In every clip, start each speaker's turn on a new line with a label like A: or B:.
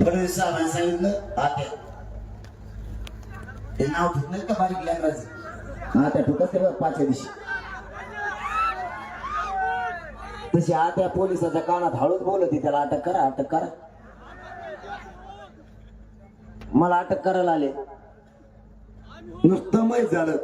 A: फडणवीस साहेबांनी सांगितलं आत्या हे नाव ठुक का बारीक लेकराचं? आत्या ठुकच ते पाचव्या दिवशी. तशी आत्या पोलिसाच्या कानात हळूच बोलत त्याला अटक करा अटक करा. मला अटक करायला आले. नुसतं माहीत झालं.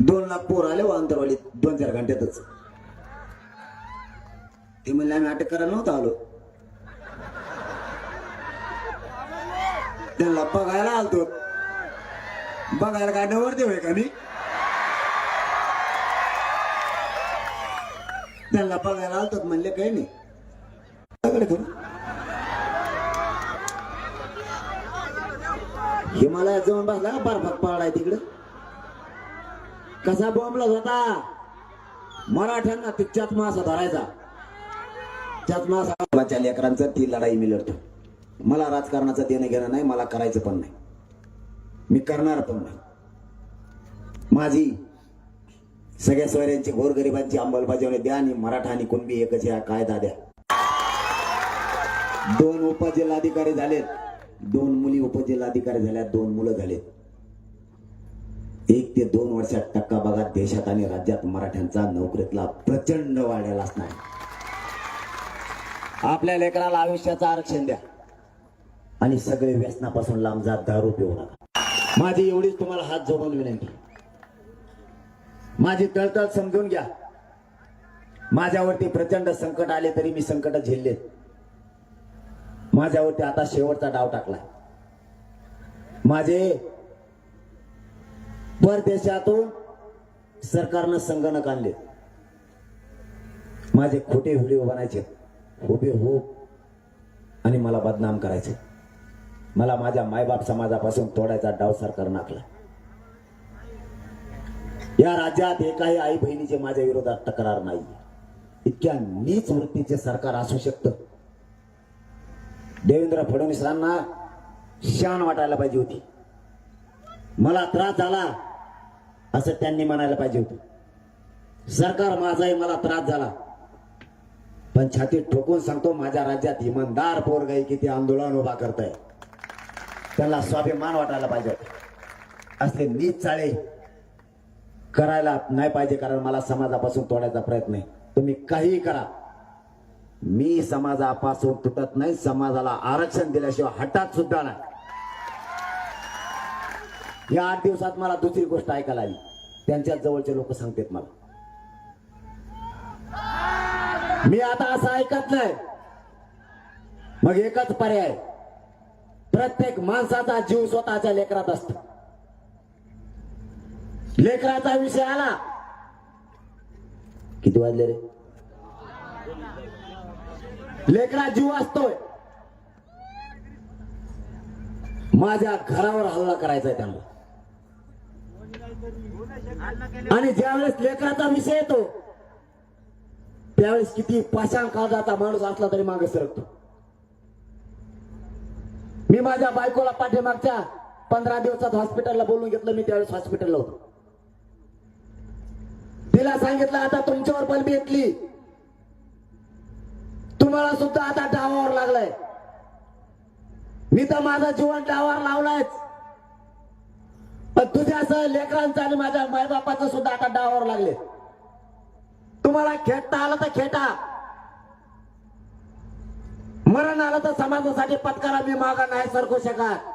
A: दोन लाख पोर आले हो वांतरवाडीत दोन चार घंट्यातच. ते म्हणले आम्ही अटक करायला नव्हतं आलो. त्यांना बघायला आलतो. बघायला काय नवरते होय का मी? त्यांना बघायला आलतो म्हणले काही नाही. करू. हिमालयात जाऊन बसला का बर्फात पाडाय तिकडं. कसा बॉम्बला होता? मराठ्यांना तिच्यात मासा धरायचा. त्यात लेकरांचं ती लढाई मी लढतो. मला राजकारणाचं देणं घेणं नाही मला करायचं पण नाही. मी करणार पण नाही. माझी सगळ्या सोयऱ्यांची गोरगरिबांची अंमलबजावणी द्या आणि मराठा आणि कुणबी एकच या कायदा द्या. दोन उपजिल्हाधिकारी झालेत. दोन मुली उपजिल्हाधिकारी झाल्या दोन मुलं झालेत. एक ते दोन वर्षात टक्का बघा देशात आणि राज्यात मराठ्यांचा नोकरीतला प्रचंड वाढलेला असणार आपल्या लेकराला आयुष्याचं आरक्षण द्या. आणि सगळे व्यसनापासून लांब जात दारू पिऊ नका. माझी एवढीच तुम्हाला हात जोडून विनंती. माझी तळतळ समजून घ्या. माझ्यावरती प्रचंड संकट आले तरी मी संकट झेललेत. माझ्यावरती आता शेवटचा डाव टाकला माझे परदेशातून सरकारनं संगणक आणले माझे खोटे व्हिडिओ बनायचे हुबे हो आणि मला बदनाम करायचे. मला माझ्या मायबाप समाजापासून तोडायचा डाव सरकार नाकला. या राज्यात एकाही आई बहिणीचे माझ्या विरोधात तक्रार नाही. इतक्या नीच वृत्तीचे सरकार असू शकतं. देवेंद्र फडणवीसांना शान वाटायला पाहिजे होती. मला त्रास झाला असं त्यांनी म्हणायला पाहिजे होतं. सरकार माझाही मला त्रास झाला. पण छातीत ठोकून सांगतो माझ्या राज्यात इमानदार पोरगाई किती आंदोलन उभा करताय. त्यांना स्वाभिमान वाटायला पाहिजे. असले नीच चाळे करायला नाही पाहिजे कारण मला समाजापासून तोडायचा प्रयत्न आहे. तुम्ही काहीही करा. मी समाजापासून तुटत नाही समाजाला आरक्षण दिल्याशिवाय हटात सुद्धा नाही. या आठ दिवसात मला दुसरी गोष्ट ऐकायला आली. त्यांच्या जवळचे लोक सांगतात मला. मी आता असं ऐकत नाही. मग एकच पर्याय. प्रत्येक माणसाचा जीव स्वतःच्या लेकरात असतो. लेकराचा विषय आला. किती वाजले रे? लेकरा जीव असतोय. माझ्या घरावर हल्ला करायचा आहे त्यांना. आणि ज्यावेळेस लेकराचा विषय येतो त्यावेळेस किती पाषाण काळजाचा माणूस असला तरी मागे सरकतो. मी माझ्या बायकोला पाठीमागच्या पंधरा दिवसात हॉस्पिटलला बोलून घेतलं मी त्यावेळेस हॉस्पिटलला होतो. तिला सांगितलं आता तुमच्यावर बलबी येतली. तुम्हाला सुद्धा आता डावावर लागलाय. मी तर माझा जीवन डावावर लावलायच. पण तुझ्यासह लेकरांचं आणि माझ्या मायबापाचं सुद्धा आता डावावर लागले. तुम्हाला खेळता आलं तर खेटा मरण आलं तर समाजासाठी पत्करा मी मागा नाही सरकू शकत.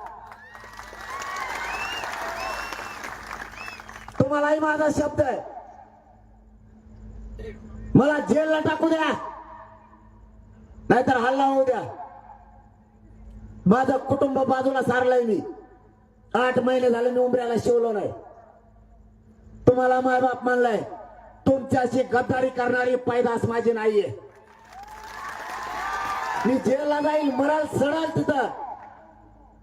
A: तुम्हालाही माझा शब्द आहे. मला जेलला टाकू द्या. नाहीतर हल्ला होऊ द्या. माझं कुटुंब बाजूला सारलंय मी. आठ महिने झाले मी उमऱ्याला शिवलो नाही. तुम्हाला मायबाप मानलाय. तुमच्याशी गद्दारी करणारी पैदास माझी नाहीये. मी जेलला जाईल मराल सडाल तिथं.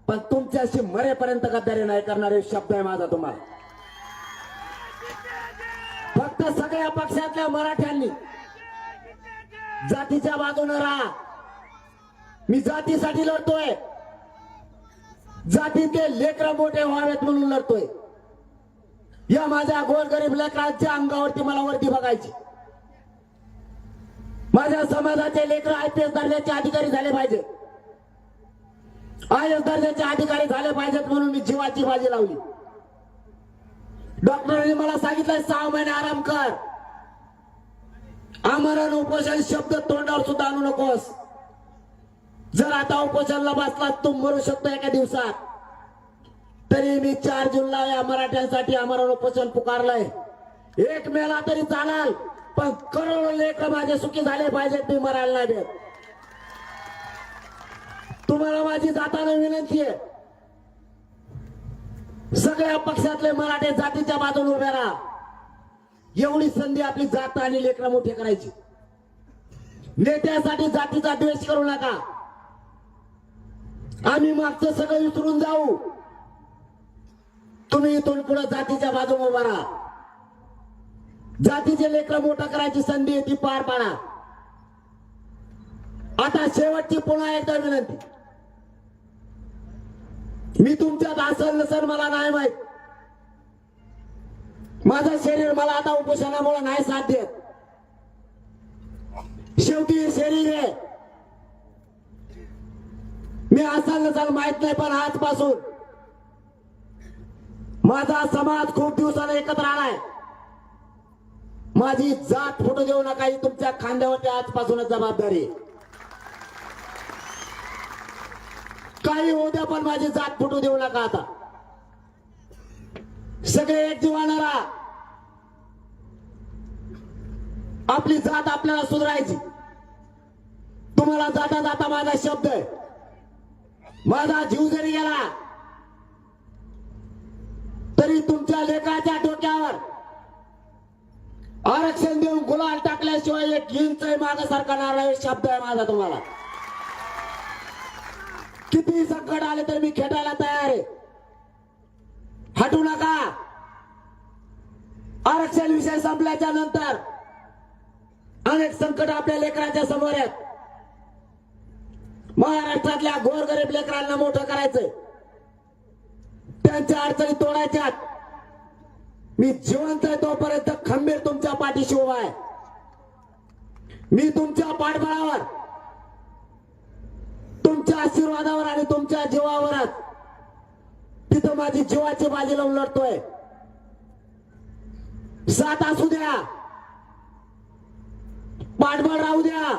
A: पण तुमच्याशी मरेपर्यंत गद्दारी नाही करणारे शब्द आहे माझा तुम्हाला. फक्त सगळ्या पक्षातल्या मराठ्यांनी जातीच्या बाजूने राहा. मी जातीसाठी लढतोय. जातीतले लेकर मोठे व्हावेत म्हणून लढतोय. या माझ्या गोरगरीब लेकरांच्या अंगावरती मला वरती बघायची. माझ्या समाजाचे लेकर आय पी एस दर्जाचे अधिकारी झाले पाहिजे आय एस दर्जाचे अधिकारी झाले पाहिजेत म्हणून मी जीवाची बाजी लावली. डॉक्टरांनी मला सांगितलं सहा महिने आराम कर. आमरण उपोषण शब्द तोंडावर सुद्धा आणू नकोस. जर आता उपोषणला बसलास तू मरू शकतो एका दिवसात. तरी मी चार जूनला या मराठ्यांसाठी आम्हाला उपोषण पुकारलंय. एक मेला तरी चालाल पण करोडो लेख माझे सुखी झाले पाहिजेत मी मरायला नाही देत. तुम्हाला माझी जाताना विनंती आहे. सगळ्या पक्षातले मराठे जातीच्या बाजूने उभे राहा. एवढी संधी आपली जात आणि लेकरं मोठे करायची. नेत्यासाठी जातीचा द्वेष करू नका. आम्ही मागचं सगळं विसरून जाऊ. तुम्ही इथून पुढे जातीच्या बाजूने उभा राहा. जातीचे लेकरं मोठं करायची संधी आहे ती पार पाडा. आता शेवटची पुन्हा एकदा विनंती. मी तुमच्यात असल नसल मला नाही माहीत. माझं शरीर मला आता उपोषणामुळे नाही साथ देत शेवटी शरीर आहे. मी असल नसल माहीत नाही पण आजपासून माझा समाज खूप दिवसाला एकत्र आलाय. माझी जात फुटू देऊ नका ही तुमच्या खांद्यावरती आजपासूनच जबाबदारी. काही उद्या पण माझी जात फुटू देऊ नका आता. सगळे एक जीवाणारा आपली जात आपल्याला सुधारायची. तुम्हाला जाता जाता माझा शब्द आहे. माझा जीव जरी गेला तरी तुमच्या लेखाच्या डोक्यावर आरक्षण देऊन गुलाल टाकल्याशिवाय एक इंच आहे सरकारणार नाही शब्द आहे माझा तुम्हाला. किती संकट आले तर मी खेटायला तयार आहे. हटू नका. आरक्षण विषय संपल्याच्या नंतर अनेक संकट आपल्या लेकराच्या समोर आहेत. महाराष्ट्रातल्या गोरगरीब लेकरांना मोठं करायचंय. त्यांच्या अडचणी तोडायच्यात मी जिवंत आहे तोपर्यंत खंबीर तुमच्या पाठीशी उभा आहे. मी तुमच्या पाठबळावर तुमच्या आशीर्वादावर आणि तुमच्या जीवावरच तिथं माझी जीवाची बाजी लावून लढतोय. साथ असू द्या. पाठबळ राहू द्या.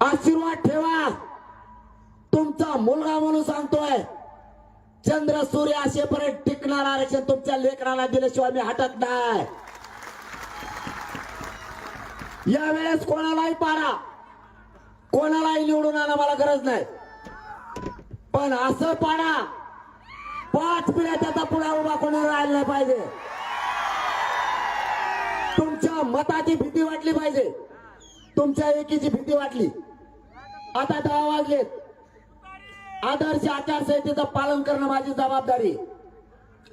A: आशीर्वाद ठेवा. तुमचा मुलगा म्हणून सांगतोय. चंद्र सूर्य असेपर्यंत टिकणार आरक्षण तुमच्या लेकराला दिल्याशिवाय मी हटत नाही. यावेळेस कोणालाही पाडा. कोणालाही निवडून आणा मला गरज नाही. पण असं पाडा. पाच पिढ्या त्याचा पुढा उभा कोणी राहिला नाही पाहिजे. तुमच्या मताची भीती वाटली पाहिजे. तुमच्या एकीची भीती वाटली. आता दहा वाजलेत. आदर्श आचारसंहितेचं पालन करणं माझी जबाबदारी.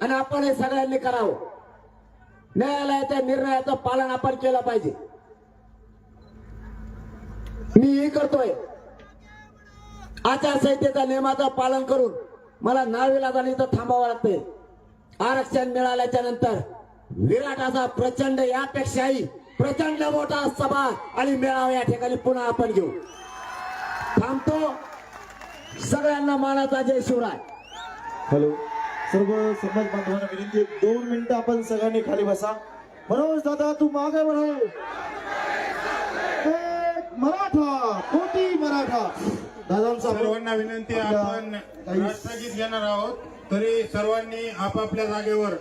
A: आणि आपण हे सगळ्यांनी करावं. न्यायालयाच्या निर्णयाचं पालन आपण केलं पाहिजे. मी हे करतोय. आचारसंहितेच्या नियमाचं पालन करून मला नाविलाजाने इथं थांबावं लागतंय. आरक्षण मिळाल्याच्या नंतर विराट असा प्रचंड यापेक्षाही प्रचंड मोठा सभा आणि मेळावा या ठिकाणी पुन्हा आपण घेऊ. थांबतो. सगळ्यांना मानाचा जय शिवराय.
B: हॅलो. सर्व समाज बांधवांना विनंती आहे, दोन मिनिटं आपण सगळ्यांनी खाली बसा. मनोज दादा तू मागे म्हणा एक मराठा कोटी मराठा. दादांचा
C: सर्वांना विनंती आहे, आपण राष्ट्रगीत घेणार आहोत तरी सर्वांनी आपापल्या जागेवर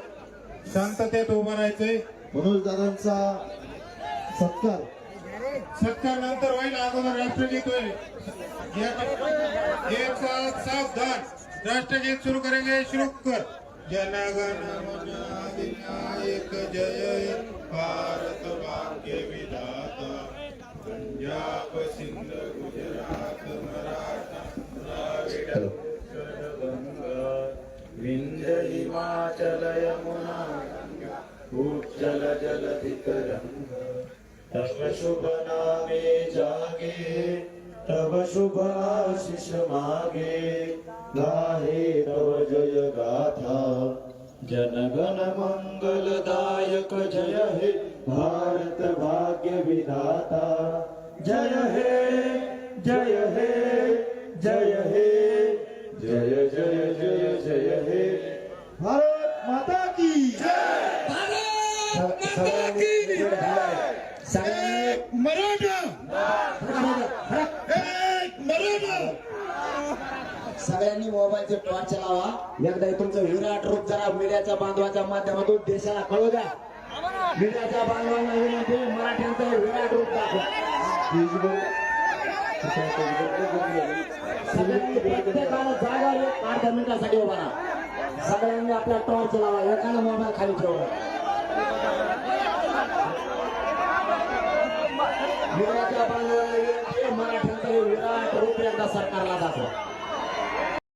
C: शांततेत उभं राहायचंय.
B: मनोज दादांचा सत्कार.
C: सत्कार नंतर होईल अगोदर राष्ट्रगीत होईल. एक साथ सावधान. राष्ट्रगीत सुरू करेंगे शुरू कर. जनगण मन अधिनायक जय भारत भाग्य
D: शुभ नामे जागे तब शुभ आशिष मागे। गाहे तब जय गाथा। जनगण मंगलदायक जय हे भारत भाग्य विधाता। जय हे जय हे जय हे, जय जय जय जय हे।
B: भारत माता की जय। भारत माता की।
A: सगळ्यांनी मोबाईलचे टॉर्च लावा. एकदा तुमचं विराट रूप जरा मीडियाच्या बांधवाच्या माध्यमातून देशाला कळू द्या. मीडियाच्या बांधवांना विनंती मराठ्यांचं विराट रूप दाखवा. सगळ्यांनी प्रत्येकाला जागा एक अर्ध्या मिनिटासाठी उभा राहा. सगळ्यांनी आपला टॉर्च लावा. एकाला मोबाईल खाली ठेवा. सरकारला दाखवा.